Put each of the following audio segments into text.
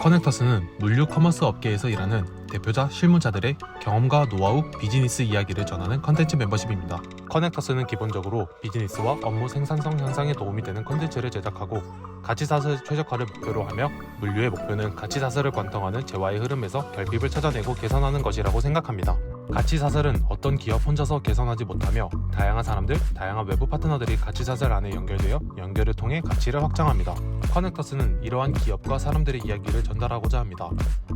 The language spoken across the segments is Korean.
커넥터스는 물류 커머스 업계에서 일하는 대표자 실무자들의 경험과 노하우, 비즈니스 이야기를 전하는 컨텐츠 멤버십입니다. 커넥터스는 기본적으로 비즈니스와 업무 생산성 향상에 도움이 되는 컨텐츠를 제작하고 가치사슬 최적화를 목표로 하며 물류의 목표는 가치사슬을 관통하는 재화의 흐름에서 결핍을 찾아내고 개선하는 것이라고 생각합니다. 가치 사슬은 어떤 기업 혼자서 개선하지 못하며 다양한 사람들, 다양한 외부 파트너들이 가치 사슬 안에 연결되어 연결을 통해 가치를 확장합니다. 커넥터스는 이러한 기업과 사람들의 이야기를 전달하고자 합니다.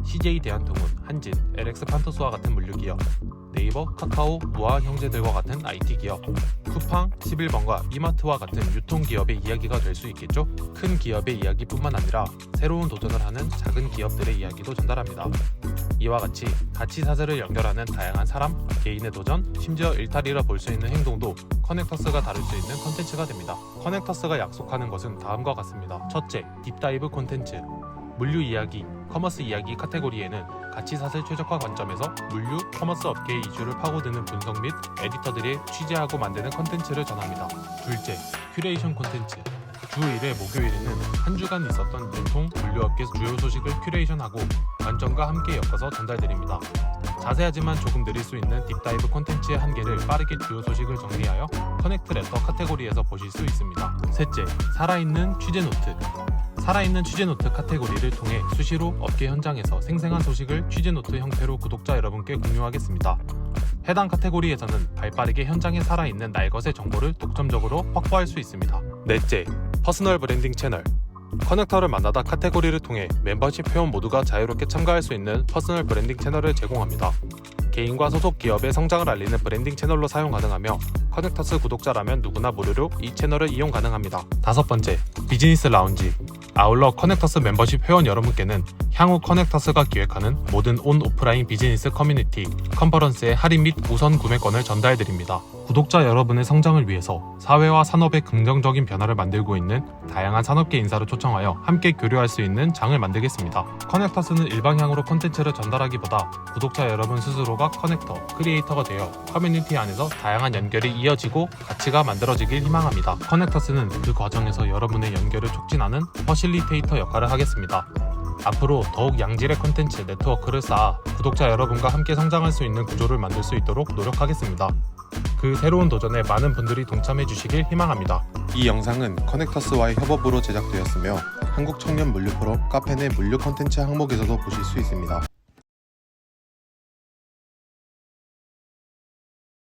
CJ 대한통운, 한진, LX 판토스와 같은 물류 기업, 네이버, 카카오, 무한 형제들과 같은 IT 기업, 쿠팡, 11번과 이마트와 같은 유통 기업의 이야기가 될 수 있겠죠. 큰 기업의 이야기뿐만 아니라 새로운 도전을 하는 작은 기업들의 이야기도 전달합니다. 이와 같이 가치 사슬을 연결하는 다양한 사람, 개인의 도전, 심지어 일탈이라 볼 수 있는 행동도 커넥터스가 다룰 수 있는 컨텐츠가 됩니다. 커넥터스가 약속하는 것은 다음과 같습니다. 첫째, 딥다이브 콘텐츠. 물류 이야기, 커머스 이야기 카테고리에는 가치 사슬 최적화 관점에서 물류, 커머스 업계의 이슈를 파고드는 분석 및 에디터들이 취재하고 만드는 컨텐츠를 전합니다. 둘째, 큐레이션 콘텐츠. 주 1회 목요일에는 한 주간 있었던 유통, 물류업계 주요 소식을 큐레이션하고 관점과 함께 엮어서 전달드립니다. 자세하지만 조금 느릴 수 있는 딥다이브 콘텐츠의 한계를 빠르게 주요 소식을 정리하여 커넥트 레터 카테고리에서 보실 수 있습니다. 셋째, 살아있는 취재 노트. 살아있는 취재 노트 카테고리를 통해 수시로 업계 현장에서 생생한 소식을 취재 노트 형태로 구독자 여러분께 공유하겠습니다. 해당 카테고리에서는 발빠르게 현장에 살아있는 날것의 정보를 독점적으로 확보할 수 있습니다. 넷째, 퍼스널 브랜딩 채널. 커넥터를 만나다 카테고리를 통해 멤버십 회원 모두가 자유롭게 참가할 수 있는 퍼스널 브랜딩 채널을 제공합니다. 개인과 소속 기업의 성장을 알리는 브랜딩 채널로 사용 가능하며 커넥터스 구독자라면 누구나 무료로 이 채널을 이용 가능합니다. 다섯 번째, 비즈니스 라운지. 아울러 커넥터스 멤버십 회원 여러분께는 향후 커넥터스가 기획하는 모든 온 오프라인 비즈니스 커뮤니티 컨퍼런스의 할인 및 우선 구매권을 전달드립니다. 구독자 여러분의 성장을 위해서 사회와 산업의 긍정적인 변화를 만들고 있는 다양한 산업계 인사를 초청하여 함께 교류할 수 있는 장을 만들겠습니다. 커넥터스는 일방향으로 콘텐츠를 전달하기보다 구독자 여러분 스스로가 커넥터, 크리에이터가 되어 커뮤니티 안에서 다양한 연결이 이어지고 가치가 만들어지길 희망합니다. 커넥터스는 그 과정에서 여러분의 연결을 촉진하는 퍼실리테이터 역할을 하겠습니다. 앞으로 더욱 양질의 콘텐츠 네트워크를 쌓아 구독자 여러분과 함께 성장할 수 있는 구조를 만들 수 있도록 노력하겠습니다. 그 새로운 도전에 많은 분들이 동참해 주시길 희망합니다. 이 영상은 커넥터스와의 협업으로 제작되었으며 한국 청년 물류 포럼 카페 내 물류 콘텐츠 항목에서도 보실 수 있습니다.